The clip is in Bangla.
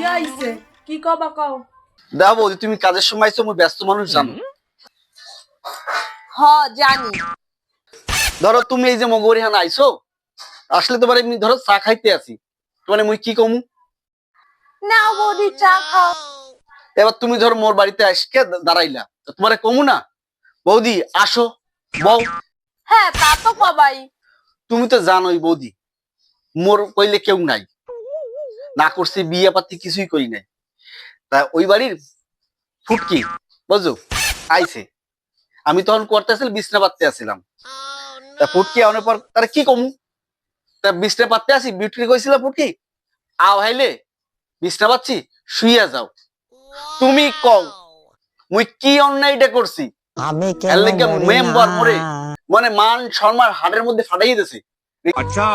কি আইছে কি কবা কও? দাও বৌদি তুমি কাজের সময় আইছো আমি ব্যস্ত মানুষ জানো। হ জানি। ধরো তুমি এই যে মগরি হানা আইছো আসলে তোমার এমনি ধরো চা খাইতে আছি। তোমার মুই কি কমু? নাও বৌদি চা খাও। এবার তুমি ধরো মোর বাড়িতে আজকে দাঁড়াইলা। তোমারে কমু না? বৌদি আসো বউ। হ্যাঁ তা তো কবাই। তুমি তো জানোই বৌদি মোর কইলে কেউ নাই। না করছি বিয়ে পাতি কিছুই করি নাই। তা ওই বাড়ির ফুটকি বুঝো আইছে। আমি তখন করতে আসলে বিছনা পাততে আসছিলাম তা ফুটকি আনার পর তার কি কমু? তা বিছনা পাততে আসি বিউটি কইছিল ফুটকি আও হাইলে বিছনা পাচ্ছি শুইয়া যাও। তুমি কও মুই কি অন্যায়টা করছি? আমি মেম্বার পরে মানে মান শর্মার হাড়ের মধ্যে ফাটাই দিতেছি আচ্ছা।